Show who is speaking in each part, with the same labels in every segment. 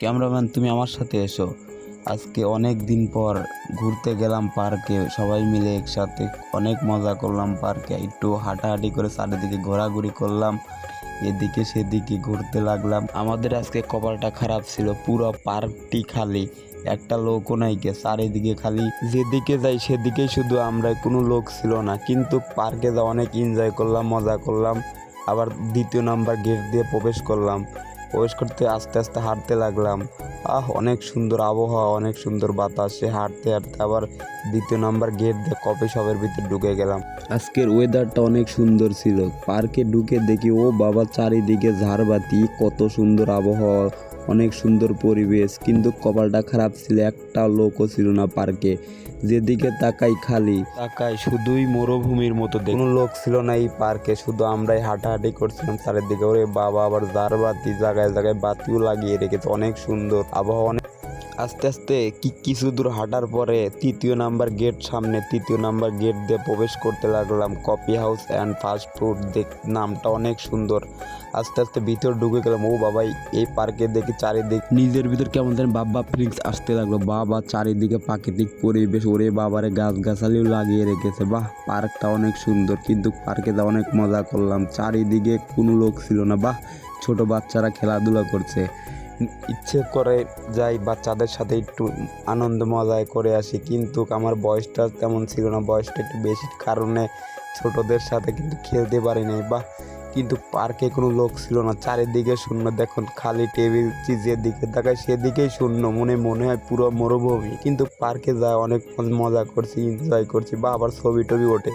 Speaker 1: Cameraman, তুমি আমার সাথে এসো। আজকে অনেক দিন পর ঘুরতে গেলাম পার্কে, সবাই মিলে একসাথে অনেক মজা করলাম পার্কে। একটু হাঁটাহাঁটি করে চারিদিকে ঘোরাঘুরি করলাম, এদিকে সেদিকে ঘুরতে লাগলাম। আমাদের আজকে কপালটা খারাপ ছিল, পুরো পার্কটি খালি, একটা লোকও নাই গে, চারিদিকে খালি যেদিকে যাই সেদিকেই শুধু আমরা, কোনো লোক ছিল না। কিন্তু পার্কে যা অনেক এনজয় করলাম, মজা করলাম, আবার দ্বিতীয় নাম্বার গেট দিয়ে প্রবেশ করলাম। প্রবেশ করতে আস্তে আস্তে হাঁটতে লাগলাম। আহ, অনেক সুন্দর আবহাওয়া, অনেক সুন্দর বাতাসে হাঁটতে হাঁটতে আবার দ্বিতীয় নাম্বার গেট দিয়ে কফি শপের ভিতরে ঢুকে গেলাম। আজকের ওয়েদারটা অনেক সুন্দর ছিল। পার্কে ঢুকে দেখি, ও বাবা, চারিদিকে ঝাড়বাতি, কত সুন্দর আবহাওয়া। অনেক সুন্দর পরিবেশ, কিন্তু কপালটা খারাপ ছিল, একটা লোকও ছিল না পার্কে। যেদিকে তাকাই খালি। তাকাই শুধুই মরুভূমির মতো কোনো লোক ছিল না এই পার্কে, শুধু আমরাই হাঁটাহাঁটি করছিলাম চারিদিকে। ওরে বাবা, আবার ঝাড়বাতি জায়গায় জায়গায় বাতিও লাগিয়ে রেখেছে। অনেক সুন্দর আবহাওয়া, অনেক আস্তে আস্তে কি কিছু দূর হাঁটার পরে তৃতীয় নাম্বার গেট সামনে তৃতীয় নাম্বার গেট দিয়ে প্রবেশ করতে লাগলাম। Coffee house and fast food দেখ, নামটা অনেক সুন্দর। আস্তে আস্তে ভিতর ঢুকে গেলাম। ও বাবাই এই পার্কে দেখি চারিদিক নিজের ভিতর কেমন যেন বাবা ফিলিংস আসতে লাগল। বাবা, চারিদিকে প্রাকৃতিক পরিবেশ, ওরে বাবারে গাছ গাছালিও লাগিয়ে রেখেছে। বাহ, পার্কটা অনেক সুন্দর, কিন্তু পার্কে যা অনেক মজা করলাম। চারিদিকে কোনো লোক ছিল না। বাহ, ছোট বাচ্চারা খেলাধুলা করছে। ইচ্ছে করে যাই, বাচ্চাদের সাথে একটু আনন্দ মজায় করে আসি। কিন্তু আমার বয়সটা তেমন ছিল না, বয়সটা একটু বেশি কারণে ছোটদের সাথে কিন্তু খেলতে পারি নাই। বা কিন্তু পার্কে কোনো লোক ছিল না, চারিদিকে শূন্য। দেখুন, খালি টেবিল যেদিকে তাকায় সেদিকেই শূন্য। মনে মনে হয় পুরো মরুভূমি। কিন্তু পার্কে যায় অনেক মজা করছি এনজয় করছি। বা আবার ছবি টবি ওঠে।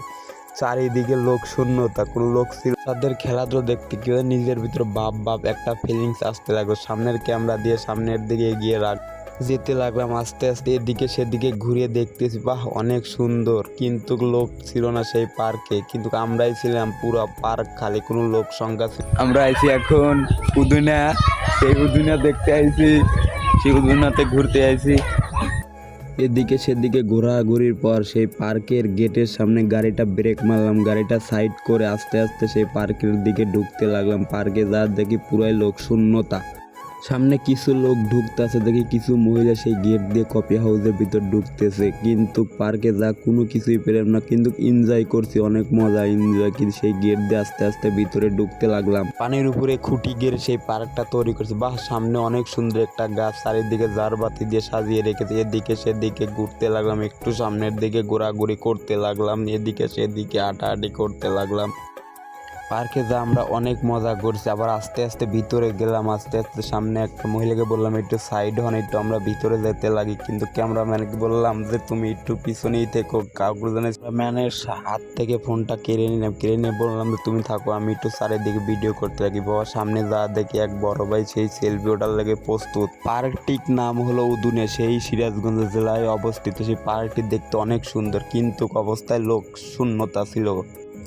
Speaker 1: চারিদিকে লোক শূন্যতা, কোনো লোক ছিল তাদের খেলাধুলো দেখতে কেউ নিজের ভিতরে বাপ বাপ একটা ফিলিংস আসতে লাগল। সামনের ক্যামেরা দিয়ে সামনের দিকে এগিয়ে রাখ। যেতে লাগলাম আস্তে আস্তে, এদিকে সেদিকে ঘুরে দেখতেছি, বাহ, অনেক সুন্দর। কিন্তু লোক ছিল না সেই পার্কে। কিন্তু আমরাই ছিলাম পুরো পার্ক খালি, কোনো লোক সংখ্যা ছিল
Speaker 2: আমরা আইছি এখন উদুনা। সেই উদুনা দেখতে আইছি, সেই উদুনাতে ঘুরতে আইছি।
Speaker 1: এদিকে সেদিকে ঘোরাঘুরির পর সেই পার্কের গেটের সামনে গাড়িটা ব্রেক মারলাম। গাড়িটা সাইড করে আস্তে আস্তে সেই পার্কের দিকে ঢুকতে লাগলাম। পার্কে যা দেখি পুরাই লোক শূন্যতা সামনে কিছু লোক ঢুকতেছে, দেখি কিছু মহিলা সেই গেট দিয়ে কফি হাউসের ভিতর ঢুকতেছে। কিন্তু পার্কে যা কোনো কিছুই পেলাম না, কিন্তু এনজয় করছি, অনেক মজা এনজয় কিন্তু সেই গেট দিয়ে আস্তে আস্তে ভিতরে ঢুকতে লাগলাম। পানির উপরে খুঁটি গেড়ে সেই পার্কটা তৈরি করেছে। বাহ, সামনে অনেক সুন্দর একটা গাছ, চারিদিকে জারবাতি দিয়ে সাজিয়ে রেখেছে। এদিকে সেদিকে ঘুরতে লাগলাম, একটু সামনের দিকে ঘোরাঘুরি করতে লাগলাম, এদিকে সেদিকে হাঁটাহাঁটি করতে লাগলাম। পার্কে যা আমরা অনেক মজা করছি। আবার আস্তে আস্তে ভিতরে গেলাম, আস্তে আস্তে সামনে একটা মহিলাকে বললাম, একটু সাইড হন, একটু আমরা ভিতরে যেতে লাগি। কিন্তু ক্যামেরাম্যানকে বললাম যে, তুমি একটু পিছনেই থেকো যেন ম্যানের হাত থেকে ফোনটা কেড়ে নিলাম কেড়ে নিয়ে বললাম যে, তুমি থাকো, আমি একটু চারিদিকে ভিডিও করতে লাগি। বাবা, সামনে যা দেখি এক বড় ভাই, সেই সেলফি ওটার লেগে প্রস্তুত। পার্কটির নাম হলো উদুনে, সেই সিরাজগঞ্জ জেলায় অবস্থিত। সেই পার্কটি দেখতে অনেক সুন্দর, কিন্তু অবস্থায় লোক শূন্যতা ছিল।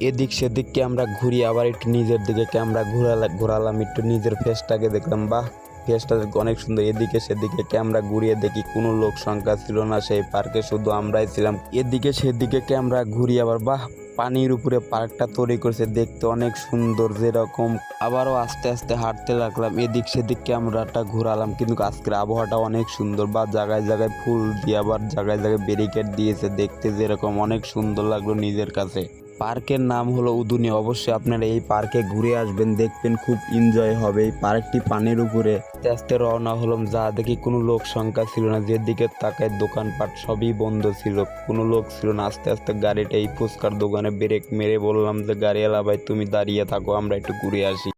Speaker 1: এদিক সেদিককে আমরা ঘুরি, আবার একটু নিজের দিকে ক্যামেরা ঘোরালাম ঘোরালাম, একটু নিজের ফেসটাকে দেখলাম। বাহ ফেসটা অনেক সুন্দর। এদিকে সেদিকে ক্যামেরা ঘুরিয়ে দেখি, কোনো লোক সংখ্যা ছিল না সেই পার্কে শুধু আমরাই ছিলাম। এদিকে সেদিকে ক্যামেরা ঘুরি, আবার বাহ, পানির উপরে পার্কটা তৈরি করেছে, দেখতে অনেক সুন্দর যেরকম। আবারও আস্তে আস্তে হাঁটতে লাগলাম, এদিক সেদিক ক্যামেরাটা ঘোরালাম, কিন্তু আজকের আবহাওয়াটা অনেক সুন্দর। বা জায়গায় জায়গায় ফুল দিয়ে আবার জায়গায় জায়গায় ব্যারিকেড দিয়েছে, দেখতে যেরকম অনেক সুন্দর লাগল নিজের কাছে। পার্কের নাম হলো উদুনি। অবশ্যই আপনারা এই পার্কে ঘুরে আসবেন, দেখবেন খুব এনজয় হবে। এই পার্কটি পানির উপরে আস্তে আস্তে রওনা হলাম। যা দেখি কোনো লোক সংখ্যা ছিল না, যেদিকে তাকায় দোকানপাট সবই বন্ধ ছিল। কোনো লোক ছিল না, আস্তে আস্তে গাড়িটা এই ফুচকার দোকানে ব্রেক মেরে বললাম যে, গাড়িওয়ালা ভাই, তুমি দাঁড়িয়ে থাকো, আমরা একটু ঘুরে আসি।